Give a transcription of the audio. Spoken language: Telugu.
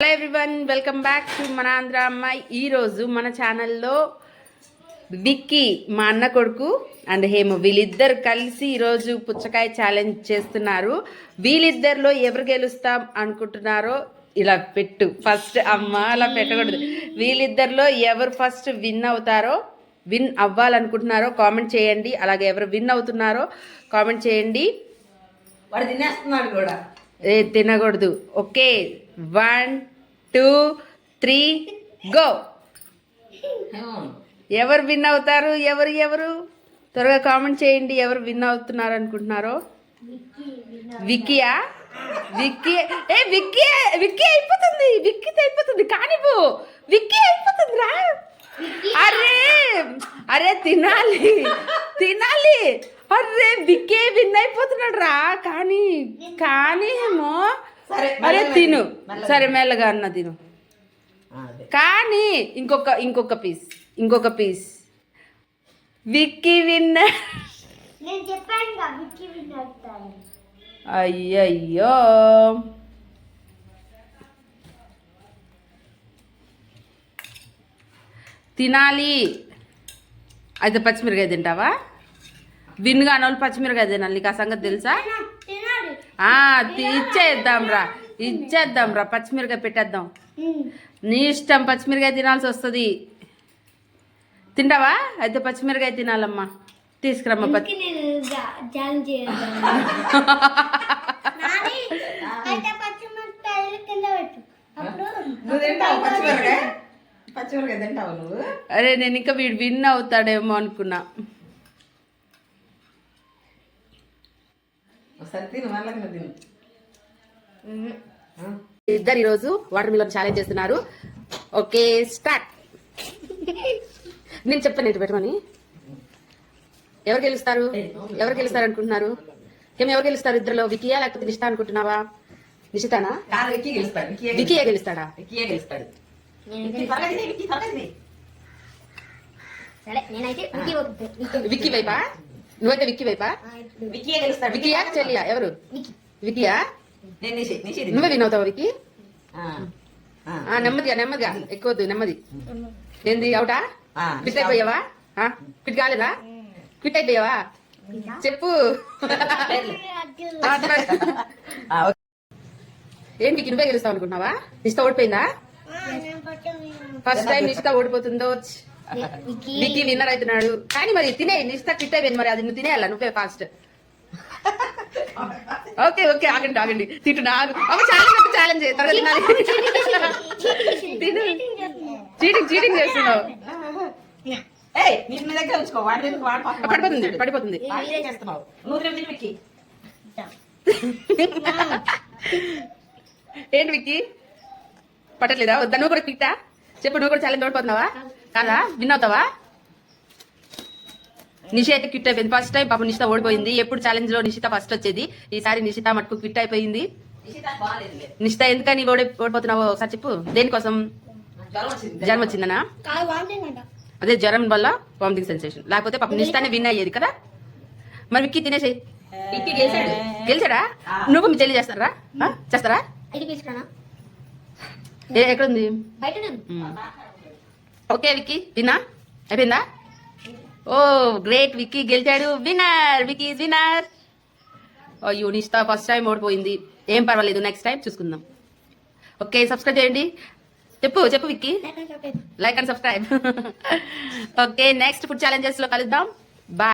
Hello everyone welcome back to మన ఆంధ్ర అమ్మాయి ఈరోజు మన ఛానల్లో విక్కీ మా అన్న కొడుకు అండ్ హేమ వీళ్ళిద్దరు కలిసి ఈరోజు పుచ్చకాయ ఛాలెంజ్ చేస్తున్నారు. వీళ్ళిద్దరిలో ఎవరు గెలుస్తాం అనుకుంటున్నారో ఇలా పెట్టు. ఫస్ట్ అమ్మ అలా పెట్టకూడదు. వీళ్ళిద్దరిలో ఎవరు ఫస్ట్ విన్ అవుతారో విన్ అవ్వాలనుకుంటున్నారో కామెంట్ చేయండి. అలాగే ఎవరు విన్ అవుతున్నారో కామెంట్ చేయండి. వాడు తినేస్తున్నాడు కూడా. ఏ తినకూడదు. Okay one two three go. ఎవరు విన్ అవుతారు? ఎవరు ఎవరు? త్వరగా కామెంట్ చేయండి. ఎవరు విన్ అవుతున్నారు అనుకుంటున్నారో విక్కీయా? విక్కీ ఏ విక్కీ విక్కీ అయిపోతుంది. విక్కీతో అయిపోతుంది. కానివ్వు విక్కీ అయిపోతుంది రా. అరే అరే తినాలి. తినాలి. అరే విక్కీ విన్ అయిపోతున్నాడు రా. కానీ కానీ ఏమో సరే అరే తిను. సరే మెల్లగా అన్న తిను. కానీ ఇంకొక ఇంకొక పీస్ ఇంకొక పీస్ విక్కీ విన్నర్. నేను చెప్పాను కదా విక్కీ విన్ అవుతాను అయ్యయ్యో. తినాలి. అయితే పచ్చిమిరకాయ తింటావా? విన్గా అనోళ్ళు పచ్చిమిరకాయ తినాలి. నీకు ఆ సంగతి తెలుసా? ఇచ్చేద్దాం రా ఇచ్చేద్దాం రా పచ్చిమిరకాయ పెట్టేద్దాం. నీ ఇష్టం పచ్చిమిరకాయ తినాల్సి వస్తుంది. తింటావా? అయితే పచ్చిమిరకాయ తినాలమ్మా. తీసుకురమ్మా పచ్చి అరే నేను ఇంకా వీడు విన్ అవుతాడేమో అనుకున్నా. తిను మెల్లగా తిను ఆ, ఇద్దరు ఈరోజు వాటర్ మిలన్ ఛాలెంజ్ చేస్తున్నారు. Okay start. నేను చెప్తాను ఇటు పెట్టమని ఎవరు గెలుస్తారు? ఎవరు గెలుస్తారు అనుకుంటున్నారు? ఏం ఎవరు గెలుస్తారు ఇద్దరులో? వికియా లేకపోతే నిషిత అనుకుంటున్నావా? నిషితానా? వికియే గెలుస్తాడా. విక్కీ వైపా? నువ్వైతే విక్కీ వైపా? విక్కీయే వికియా చెల్లియా? ఎవరు? విక్కీ. వికియా. నువ్వే విన్ అవుతావా వికి ఆ, ఆ, ఆ, నెమ్మదిగా నెమ్మదిగా. ఎక్కువద్దు నెమ్మది. ఏంది అవుటా? ఆ, క్విట్ అయిపోయావా? ఆ? క్విట్ కాలేదా? క్విట్ అయిపోయావా? చెప్పు. ఏంటి నువ్వే గెలుస్తావు అనుకున్నావా నిష్ట ఓడిపోయిందా నేను పట్టు- ఫస్ట్ టైం నిష్ట ఓడిపోతుందో విక్కీ వికి విన్నర్ అవుతున్నాడు కానీ మరి తినే నిష్ట క్విట్ అయిపోయింది మరి? అది నువ్వు తినేయాల నువ్వే ఫాస్ట్ ఓకే ఓకే ఆగండి ఆగండి. తిట్టు నాకు అమ్మ ఛాలెంజ్ ఛాలెంజ్ తినాలి. తిను. చీటింగ్ చీటింగ్ చేస్తున్నావు. పడిపోతుంది పడిపోతుంది. ఏంటి విక్కీ? పట్టట్లేదా? వద్దా? నువ్వు కూడా క్విట్టా చెప్పు నువ్వు కూడా ఛాలెంజ్ ఓడిపోతున్నావా కాదా? విన్ అవుతావా నిషి అయితే క్విట్ అయిపోయింది. ఫస్ట్ టైం పాపం నిషిత ఓడిపోయింది. ఎప్పుడు ఛాలెంజ్లో నిషిత ఫస్ట్ వచ్చేది. ఈసారి నిషిత మటుకు క్విట్ అయిపోయింది. నిషిత ఎందుకని ఓడి ఓడిపోతున్నావో ఒకసారి చెప్పు. దేనికోసం? జ్వరం వచ్చింది. జ్వరం వచ్చిందనా అదే జ్వరం వల్ల వామిటింగ్ సెన్సేషన్ లేకపోతే పాపం నిషితానే విన్ అయ్యేది కదా? మరి విక్కీ తినేసేయి. విక్కీ గెలిచాడు. గెలిచాడా? నువ్వు మీ చెల్లి చేస్తారా? ఆ? చేస్తారా? ఐదు తీసుకురానా ఏ ఎక్కడుంది బయట నేను ఓకే విక్కీ విన్నా? అయిపోయిందా? ఓ గ్రేట్ విక్కీ గెలిచాడు. Winner Vicky winner. అయ్యో నిష్తా ఫస్ట్ టైం ఓడిపోయింది. ఏం పర్వాలేదు నెక్స్ట్ టైం చూసుకుందాం. ఓకే సబ్స్క్రైబ్ చేయండి. చెప్పు చెప్పు Vicky. Like and subscribe okay next food ఛాలెంజెస్లో కలుద్దాం.